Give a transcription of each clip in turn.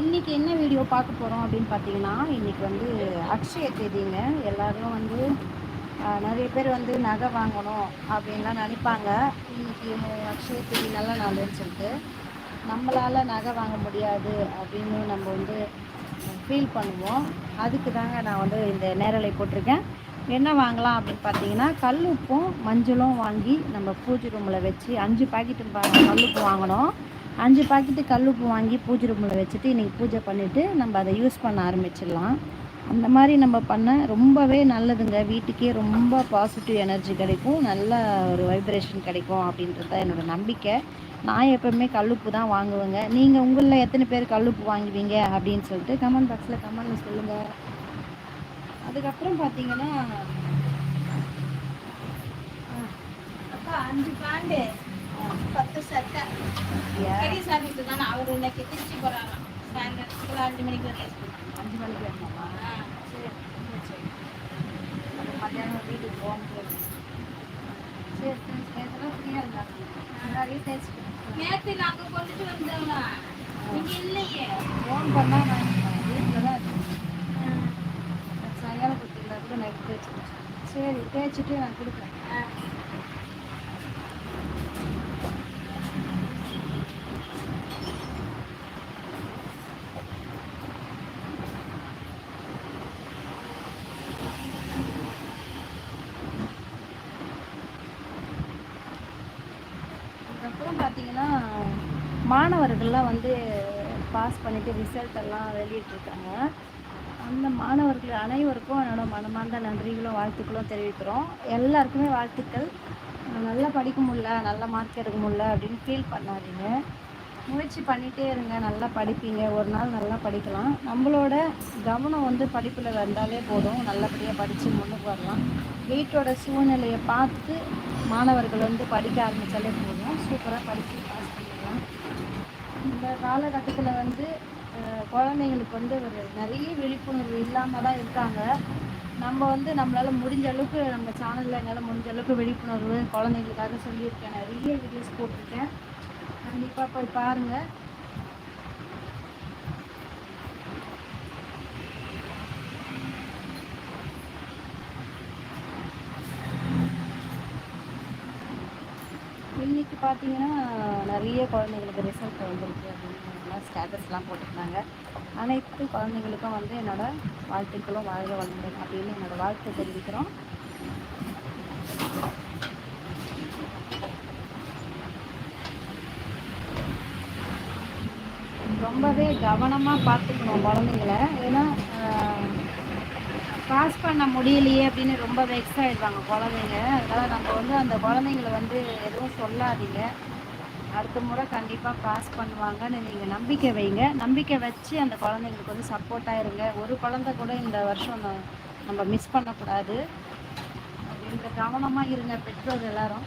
இன்றைக்கி என்ன வீடியோ பார்க்க போகிறோம் அப்படின்னு பார்த்தீங்கன்னா இன்றைக்கி வந்து அக்ஷய தேதிங்க. எல்லோரும் வந்து நிறைய பேர் வந்து நகை வாங்கணும் அப்படின்லாம் நினைப்பாங்க. இன்றைக்கி அக்ஷய தேதி நல்ல நாள்னு சொல்லிட்டு நம்மளால் நகை வாங்க முடியாது அப்படின்னு நம்ம வந்து ஃபீல் பண்ணுவோம். அதுக்கு தாங்க நான் வந்து இந்த நேரலை போட்டிருக்கேன். என்ன வாங்கலாம் அப்படின்னு பார்த்தீங்கன்னா கல் உப்பும் மஞ்சளும் வாங்கி நம்ம பூஜை ரூமில் வச்சு அஞ்சு பாக்கெட்டு கல் உப்பு வாங்கினோம் அஞ்சு பாக்கெட்டு கல் உப்பு வாங்கி பூஜை ரூமில் வச்சுட்டு இன்றைக்கி பூஜை பண்ணிவிட்டு நம்ம அதை யூஸ் பண்ண ஆரம்பிச்சிடலாம். அந்த மாதிரி நம்ம பண்ண ரொம்பவே நல்லதுங்க. வீட்டுக்கே ரொம்ப பாசிட்டிவ் எனர்ஜி கிடைக்கும். நல்ல ஒரு வைப்ரேஷன் கிடைக்கும் அப்படின்றது தான் என்னோடய நம்பிக்கை. நான் எப்போவுமே கல்லுப்பு தான் வாங்குவேங்க. நீங்கள் உங்களில் எத்தனை பேர் கல்லுப்பு வாங்குவீங்க அப்படின்னு சொல்லிட்டு கமெண்ட் பாக்ஸில் கமெண்ட்டில் சொல்லுங்கள் அதுக்கப்புறம் பார்த்தீங்கன்னா அப்பா அஞ்சு பாண்டு. பத்து சட்டை பெரிய சாமிக்கு தானே? அவர் இன்னைக்கு திருச்சி போகிறாராம் சாயந்தரத்துக்குள்ள அஞ்சு மணிக்கு வரலாம் அஞ்சு மணிக்கு வரணுமா? சரி மத்தியானம் வீட்டுக்கு போக முடியாது சரி நேற்றுலாம் ஃப்ரீயாக இருந்தாங்க. நிறைய தேய்ச்சி நேற்று நாங்கள் கொண்டுட்டு வந்தோம்னா இங்கே இல்லையே. ஃபோன் பண்ணால் நான் வீட்டில் தான் இருக்கேன். சாயங்காலம் கொடுத்தீங்களா கூட நைட் தேய்ச்சி சரி தேய்ச்சிட்டு நான் கொடுக்குறேன் அதுக்கப்புறம் பார்த்தீங்கன்னா மாணவர்கள்லாம் வந்து பாஸ் பண்ணிவிட்டு ரிசல்ட் எல்லாம் வெளியிட்ருக்காங்க அந்த மாணவர்கள் அனைவருக்கும் என்னோடய மனமார்ந்த நன்றிகளும் வாழ்த்துக்களும் தெரிவிக்கிறோம். எல்லாருக்குமே வாழ்த்துக்கள். நல்லா படிக்க முடில நல்ல மார்க் எடுக்க முடில அப்படின்னு ஃபீல் பண்ணாதீங்க. முயற்சி பண்ணிகிட்டே இருங்க நல்லா படிப்பீங்க. ஒரு நாள் நல்லா படிக்கலாம். நம்மளோட கவனம் வந்து படிப்பில் வந்தாலே போதும். நல்லபடியாக படித்து முன்னுக்கு வரலாம். வீட்டோட சூழ்நிலையை பார்த்து மாணவர்கள் வந்து படிக்க ஆரம்பித்தாலே போதும். சூப்பராக படிச்சு இந்த காலகட்டத்தில் வந்து குழந்தைங்களுக்கு வந்து ஒரு நிறைய விழிப்புணர்வு இல்லாமல் தான் இருக்காங்க. நம்ம வந்து நம்மளால் முடிஞ்ச அளவுக்கு நம்ம சேனலில் என்னால் முடிஞ்ச அளவுக்கு விழிப்புணர்வு குழந்தைங்களுக்காக சொல்லியிருக்கேன். நிறைய வீடியோஸ் போட்டிருக்கேன். கண்டிப்பாக போய் பாருங்கள் இன்னைக்கு பார்த்தீங்கன்னா நிறைய குழந்தைங்களுக்கு ரிசல்ட் வந்துருக்கு அப்படின்னு ஸ்டேட்டஸ்லாம் போட்டிருந்தாங்க. அனைத்து குழந்தைங்களுக்கும் வந்து என்னோடய வாழ்த்துக்களும் வாழ்க வளமுடன் அப்படின்னு என்னோடய வாழ்த்து தெரிவிக்கிறோம். ரொம்பவே கவனமாக பார்த்துக்கணும் குழந்தைங்கள ஏன்னா பாஸ் பண்ண முடியலையே அப்படின்னு ரொம்ப வெக்ஸ் ஆகிடுவாங்க குழந்தைங்க. அதனால் நம்ம வந்து அந்த குழந்தைங்கள வந்து எதுவும் சொல்லாதீங்க. அடுத்த முறை கண்டிப்பாக பாஸ் பண்ணுவாங்கன்னு நீங்கள் நம்பிக்கை வைங்க. நம்பிக்கை வச்சு அந்த குழந்தைங்களுக்கு வந்து சப்போர்ட்டாக இருங்க ஒரு குழந்தை கூட இந்த வருஷம் நம்ம மிஸ் பண்ணக்கூடாது. அப்படின்ற கவனமாக இருங்க பெற்றோர் எல்லாரும்.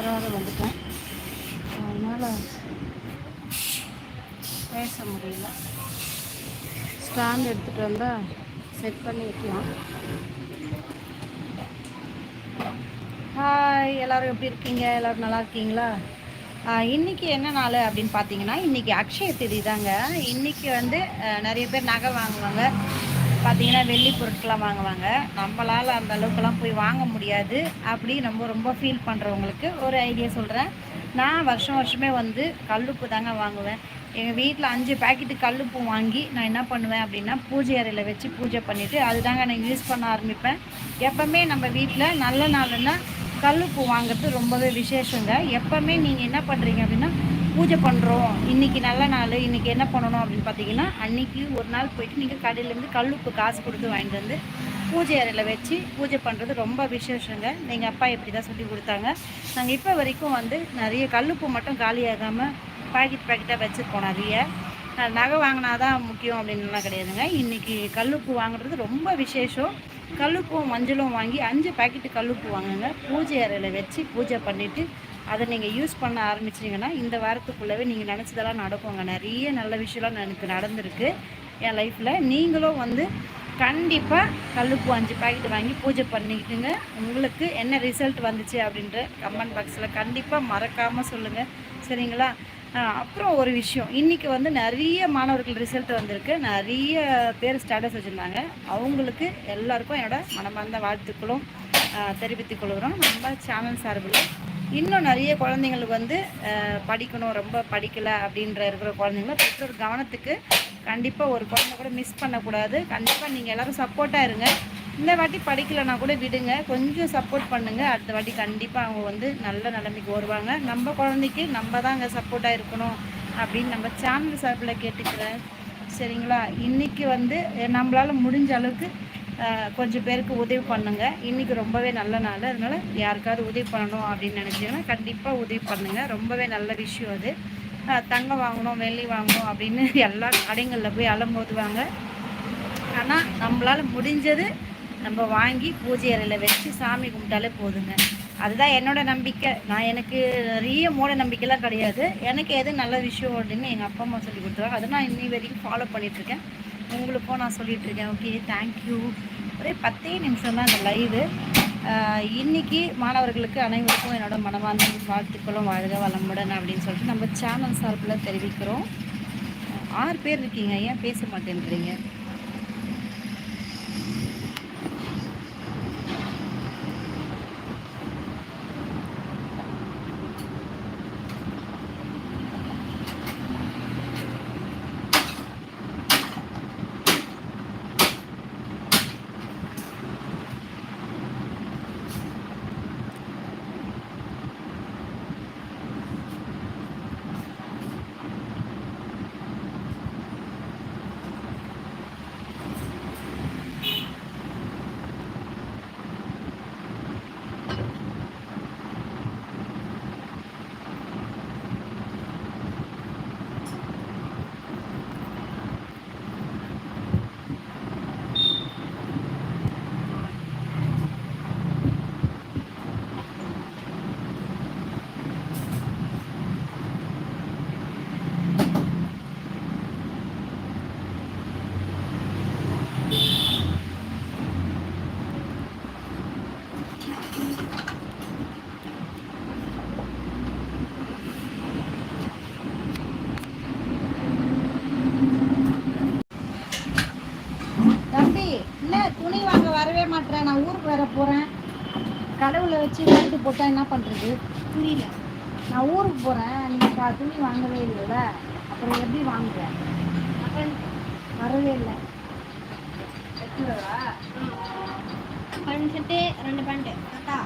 ஸ்டாண்டு வந்துட்டேன். அதனால் பேச முடியல. ஸ்டாண்ட் எடுத்துகிட்டு வந்தால் செட் பண்ணி வைக்கலாம். ஹாய் எல்லோரும் எப்படி இருக்கீங்க? எல்லோரும் நல்லா இருக்கீங்களா? இன்றைக்கி என்ன நாள் அப்படின்னு பார்த்தீங்கன்னா இன்றைக்கி அக்ஷய திதி தாங்க இன்றைக்கி வந்து நிறைய பேர் நகை வாங்குவாங்க. பார்த்தீங்கன்னா வெள்ளி பொருட்கள்லாம் வாங்குவாங்க. நம்மளால் அந்த அளவுக்குலாம் போய் வாங்க முடியாது. அப்படி நம்ம ரொம்ப ஃபீல் பண்ணுறவங்களுக்கு ஒரு ஐடியா சொல்கிறேன் நான் வருஷம் வருஷமே வந்து கல்லுப்பு தாங்க வாங்குவேன். எங்கள் வீட்டில் அஞ்சு பேக்கெட்டு கல்லுப்பு வாங்கி நான் என்ன பண்ணுவேன் அப்படின்னா பூஜை அறையில் வச்சு பூஜை பண்ணிவிட்டு அதுதாங்க நான் யூஸ் பண்ண ஆரம்பிப்பேன். எப்போவுமே நம்ம வீட்டில் நல்ல நாள்னா கல்லுப்பு வாங்குறது ரொம்பவே விசேஷங்க. எப்போவுமே நீங்கள் என்ன பண்ணுறீங்க அப்படின்னா பூஜை பண்ணுறோம் இன்றைக்கி நல்ல நாள். இன்றைக்கி என்ன பண்ணணும் அப்படின்னு பார்த்தீங்கன்னா அன்றைக்கி ஒரு நாள் போயிட்டு நீங்கள் கடையிலேருந்து கல்லுப்பு காசு கொடுத்து வாங்கிட்டு வந்து பூஜை அறையில் வச்சு பூஜை பண்ணுறது ரொம்ப விசேஷங்க. எங்கள் அப்பா இப்படி தான் சொல்லி கொடுத்தாங்க. நாங்கள் இப்போ வரைக்கும் வந்து நிறைய கல்லுப்பு மட்டும் காலியாகாமல் பாக்கெட் பாக்கெட்டாக வச்சுருக்கோம் நிறைய. நகை வாங்கினா தான் முக்கியம் அப்படின்லாம் கிடையாதுங்க. இன்றைக்கி கல்லுப்பு வாங்குறது ரொம்ப விசேஷம். கல்லுப்பும் மஞ்சளும் வாங்கி அஞ்சு பாக்கெட்டு கல்லுப்பு வாங்குங்க. பூஜை அறையில் வச்சு பூஜை பண்ணிவிட்டு அதை நீங்கள் யூஸ் பண்ண ஆரம்பிச்சிங்கன்னா இந்த வாரத்துக்குள்ளவே நீங்கள் நினச்சதெல்லாம் நடக்குங்க. நிறைய நல்ல விஷயம்லாம் எனக்கு நடந்திருக்கு என் லைஃப்பில் நீங்களும் வந்து கண்டிப்பாக கல்லுப்பு அஞ்சு பாக்கெட் வாங்கி பூஜை பண்ணிக்கிட்டுங்க. உங்களுக்கு என்ன ரிசல்ட் வந்துச்சு அப்படின்ற கமெண்ட் பாக்ஸில் கண்டிப்பாக மறக்காமல் சொல்லுங்கள் சரிங்களா? அப்புறம் ஒரு விஷயம். இன்றைக்கி வந்து நிறைய மாணவர்கள் ரிசல்ட் வந்திருக்கு. நிறைய பேர் ஸ்டேட்டஸ் வச்சுருந்தாங்க. அவங்களுக்கு எல்லாருக்கும் என்னோட மனமார்ந்த வாழ்த்துக்களும் தெரிவித்துக் கொள்கிறோம். நம்ம சேனல் சார்பில் இன்னும் நிறைய குழந்தைங்களுக்கு வந்து படிக்கணும் ரொம்ப படிக்கலை அப்படின்ற இருக்கிற குழந்தைங்கள பெற்றோர் கவனத்துக்கு கண்டிப்பாக ஒரு குழந்தை கூட மிஸ் பண்ணக்கூடாது. கண்டிப்பாக நீங்கள் எல்லோரும் சப்போர்ட்டாக இருங்க. இந்த வாட்டி படிக்கலைன்னா கூட விடுங்க. கொஞ்சம் சப்போர்ட் பண்ணுங்கள் அடுத்த வாட்டி கண்டிப்பாக அவங்க வந்து நல்ல நிலைமைக்கு வருவாங்க. நம்ம குழந்தைக்கு நம்ம தான் அங்கே சப்போர்ட்டாக இருக்கணும் அப்படின்னு நம்ம சேனல் சார்பில் கேட்டுக்கிறேன். சரிங்களா? இன்றைக்கி வந்து நம்மளால் முடிஞ்ச அளவுக்கு கொஞ்சம் பேருக்கு உதவி பண்ணுங்க. இன்றைக்கி ரொம்பவே நல்ல நாள். அதனால் யாருக்காவது உதவி பண்ணணும் அப்படின்னு நினச்சிங்கன்னா கண்டிப்பாக உதவி பண்ணுங்கள் ரொம்பவே நல்ல விஷயம் அது. தங்கம் வாங்கணும் வெள்ளி வாங்கணும் அப்படின்னு எல்லா கடைங்களில் போய் அலம்போதுவாங்க ஆனால் நம்மளால் முடிஞ்சது நம்ம வாங்கி பூஜை அறையில் வச்சு சாமி கும்பிட்டாலே போதுங்க. அதுதான் என்னோட நம்பிக்கை. நான் எனக்கு நிறைய மூட நம்பிக்கைலாம் கிடையாது. எனக்கு எது நல்ல விஷயம் அப்படின்னு எங்கள் அப்பா அம்மா சொல்லி கொடுத்துருவாங்க. அதை நான் இன்னி வரைக்கும் ஃபாலோ பண்ணிகிட்ருக்கேன் உங்களுக்கும் நான் சொல்லிகிட்ருக்கேன் ஓகே தேங்க்யூ ஒரே பத்தே நிமிஷம் தான் இந்த லைவு இன்னைக்கு மாணவர்களுக்கு அனைவருக்கும் என்னோட மனமார்ந்த வாழ்த்துக்களும் வாழ்க வளமுடன் அப்படின்னு சொல்லிட்டு நம்ம சேனல் சார்பில் தெரிவிக்கிறோம். ஆறு பேர் இருக்கீங்க ஏன் பேச மாட்டேன்றீங்க தம்பி இல்லை துணி வாங்க வரவே மாட்டேறேன் நான் ஊருக்கு வர போகிறேன் கடவுளை வச்சு வேண்டு போட்டால் என்ன பண்ணுறது புரியல. நான் ஊருக்கு போகிறேன் நீங்கள் துணி வாங்கவே இல்லைல்ல. அப்புறம் எப்படி வாங்குவேன் வரவே இல்லை. பன்னெண்டு செட்டு ரெண்டு பேண்ட்டு கரெக்டா?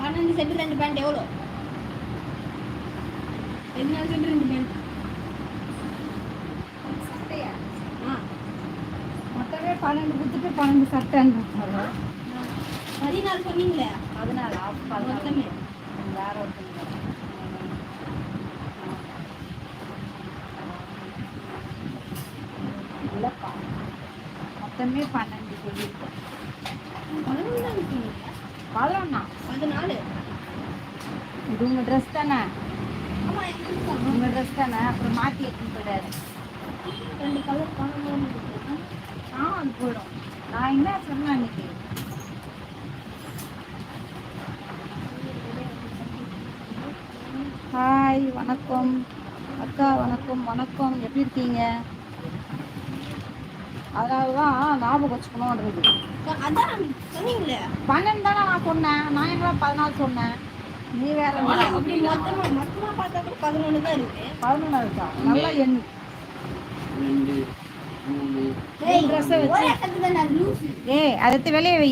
பன்னெண்டு செட்டு ரெண்டு பேண்ட் எவ்வளோ பதினாலு செட்டு ரெண்டு பேண்ட் பன்னெண்டு கொடுத்துட்டு பன்னெண்டு சட்டைன்னு பதினாலு சொன்னீங்களே? பதினாலு மொத்தமே? வேற ஒருத்தங்க. இல்லைப்பா. மொத்தமே பன்னெண்டு சொல்லியிருக்கேன் சொன்னீங்க? பழம்னா பதினாலு? இது உங்கள் ட்ரெஸ் தானே? உங்கள் ட்ரெஸ் தானே. அப்புறம் மாற்றி எடுத்துன்னு போயிடாரு ரெண்டு கலர் காணும் ஆ அது போயிடும். நான் என்ன சொன்னேன் அன்னைக்கு? ஹாய் வணக்கம். அக்கா வணக்கம். வணக்கம். எப்படி இருக்கீங்க? அதனால தான் ஞாபகம் வச்சுக்கணுன்றது அதான் சொன்னீங்களே. பன்னெண்டு தானே நான் சொன்னேன். நான் எங்க பதினாலு சொன்னேன்? நீ வேற அப்படி மொத்தமா மொத்தமா பார்த்தா கூட பதினொன்று தான் இருக்கு. பதினொன்று இருக்கா? நல்லா எண் ரெண்டு மூணு. ஏய் dress அ வச்சு. ஒரே கட்டு தான் லூசு. ஏய் அதை எடுத்து வெளியே வை.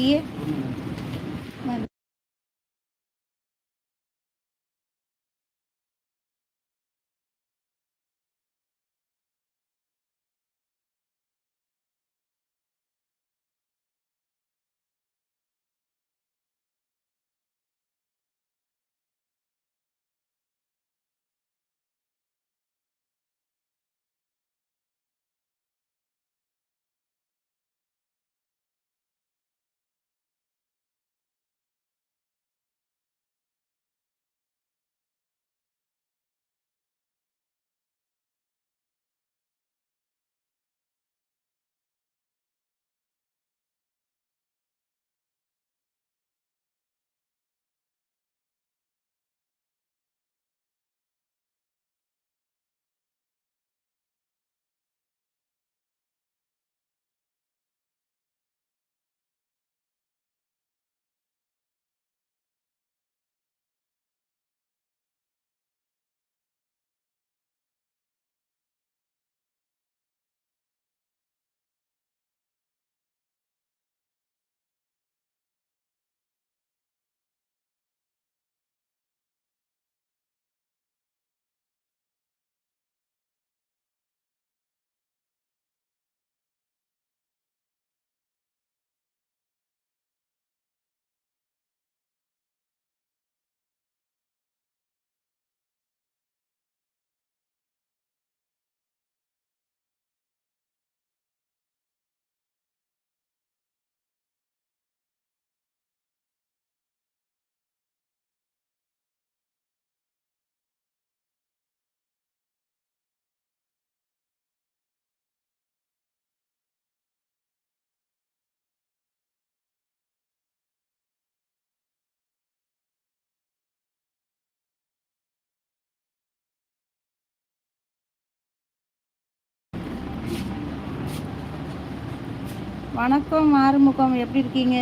வணக்கம் ஆறுமுகம். எப்படி இருக்கீங்க?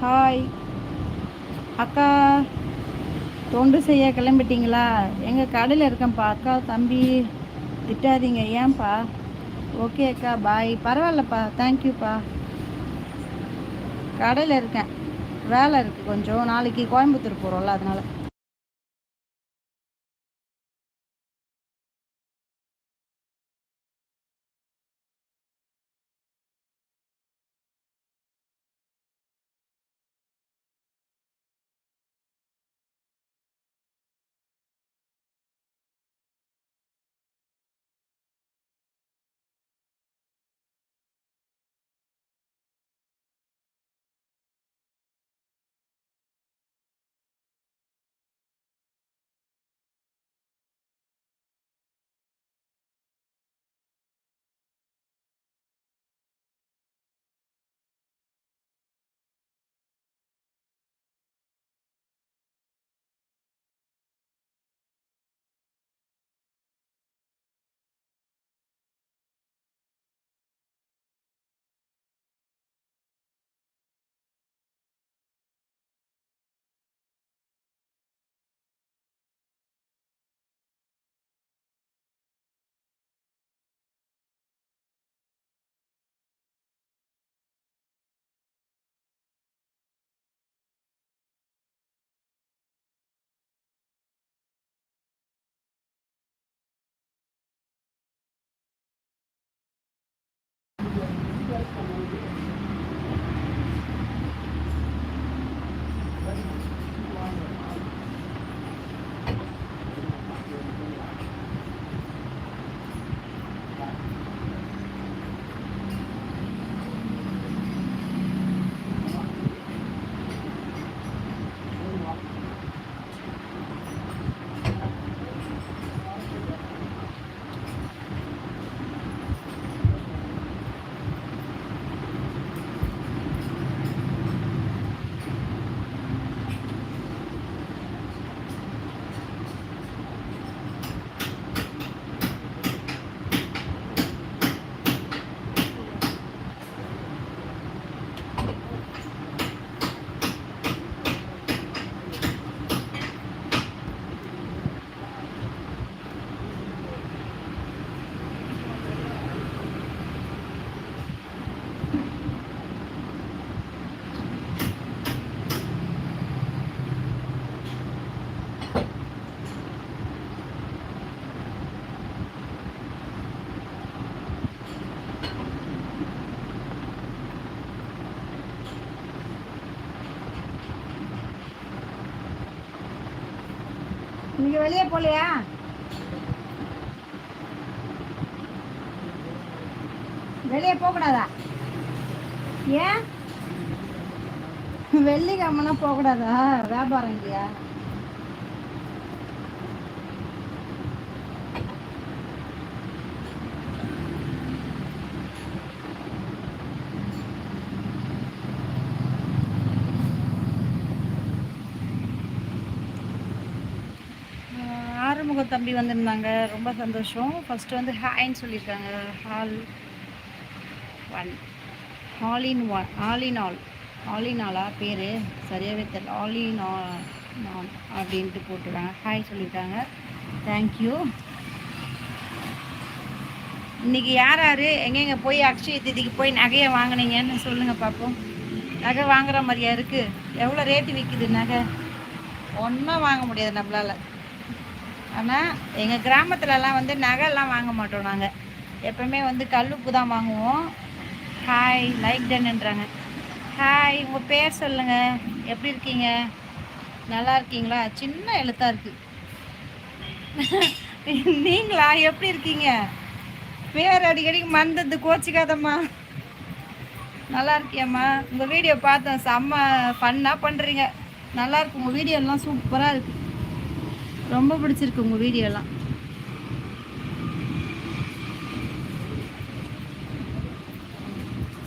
ஹாய் அக்கா தொண்டு செய்ய கிளம்பிட்டீங்களா? எங்கள் கடையில் இருக்கேன்ப்பா. அக்கா தம்பி திட்டாதீங்க. ஏன்ப்பா ஓகே அக்கா. பாய் பரவாயில்லப்பா. தேங்க்யூப்பா கடையில் இருக்கேன். வேலை இருக்குது கொஞ்சம். நாளைக்கு கோயம்புத்தூர் போகிறோம்ல அதனால். இன்னைக்கு வெளியே போகலையா வெளியே போகக்கூடாதா? ஏன்? வெள்ளிக்கிழமெல்லாம் போகக்கூடாதா? வியாபாரம் இல்லையா? ஆறுமுக தம்பி வந்திருந்தாங்க. ரொம்ப சந்தோஷம். ஃபஸ்ட்டு வந்து ஹாய்ன்னு சொல்லியிருக்காங்க all one all in in one all in all all in ஆலா பேர் சரியாகவே தெரியல. ஆல் இன் ஆல் அப்படின்ட்டு போட்டுருக்காங்க. ஹாய் சொல்லியிருக்காங்க தேங்க்யூ இன்றைக்கி யார் யார்? எங்கெங்கே போய் அக்ஷய திதிக்கு போய் நகையை வாங்குனீங்கன்னு சொல்லுங்கள் பார்ப்போம் நகை வாங்குற மாதிரியா இருக்குது எவ்வளோ ரேட்டு விற்குது நகை? ஒன்றும் வாங்க முடியாது நம்மளால். ஆனால் எங்கள் கிராமத்துலலாம் வந்து நகைலாம் வாங்க மாட்டோம் நாங்கள் எப்போவுமே வந்து கல்லுப்பு தான் வாங்குவோம். ஹாய் லைக் டன்ன்றாங்க ஹாய் உங்கள் பேர் சொல்லுங்கள் எப்படி இருக்கீங்க? நல்லா இருக்கீங்களா? சின்ன எழுத்தாக இருக்குது நீங்களா? எப்படி இருக்கீங்க? பேர் அடிக்கடி மந்தது கோச்சிக்காதம்மா. நல்லா இருக்கியம்மா? உங்கள் வீடியோ பார்த்தேன் செம்ம ஃபன்னாக பண்ணுறீங்க நல்லாயிருக்கு உங்கள் வீடியோலாம் சூப்பராக இருக்குது ரொம்ப பிடிச்சிருக்கு உங்கள் வீடியோலாம்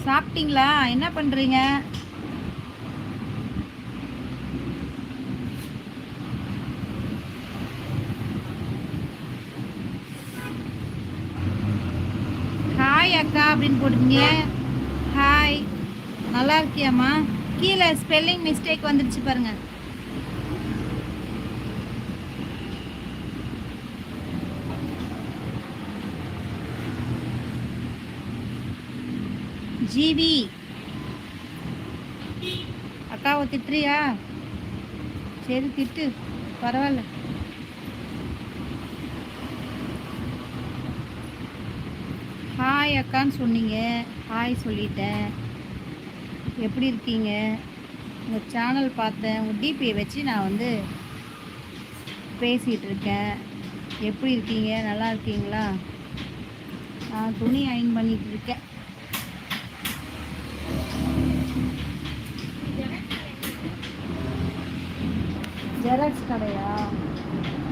சாப்பிட்டீங்களா? என்ன பண்ணுறீங்க ஹாய் அக்கா அப்படின்னு போட்டுங்க ஹாய் நல்லா இருக்கியாம்மா? கீழே ஸ்பெல்லிங் மிஸ்டேக் வந்துடுச்சு பாருங்க. ஜிவி. அக்காவை திட்டுறியா? சரி திட்டு. பரவாயில்ல. ஹாய் அக்கான்னு சொன்னீங்க. ஹாய் சொல்லிட்டேன். எப்படி இருக்கீங்க? உங்கள் சேனல் பார்த்தேன். உங்கள் டிபியை வச்சு நான் வந்து பேசிகிட்டு இருக்கேன். எப்படி இருக்கீங்க? நல்லா இருக்கீங்களா? நான் துணி அயன் பண்ணிகிட்டு இருக்கேன். ஜெராக்ஸ் கடையா?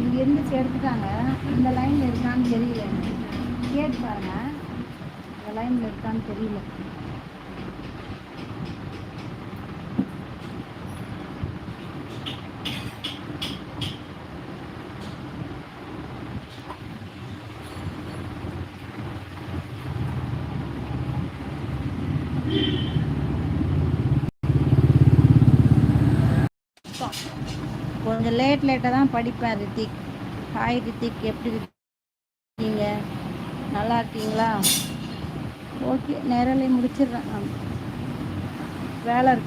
இங்கே இருந்துச்சு எடுத்துட்டாங்க. இந்த லைனில் இருக்கான்னு தெரியல. கேட்டு பாருங்கள் இந்த லைனில் இருக்கான்னு தெரியல கொஞ்சம் லேட் லேட்டாக தான் படிப்பேன் ரித்திக். ஹாய் ரித்திக். எப்படி இருக்கீங்க? நல்லா இருக்கீங்களா? ஓகே நேரலையே முடிச்சிடுறேன் வேலை இருக்கு.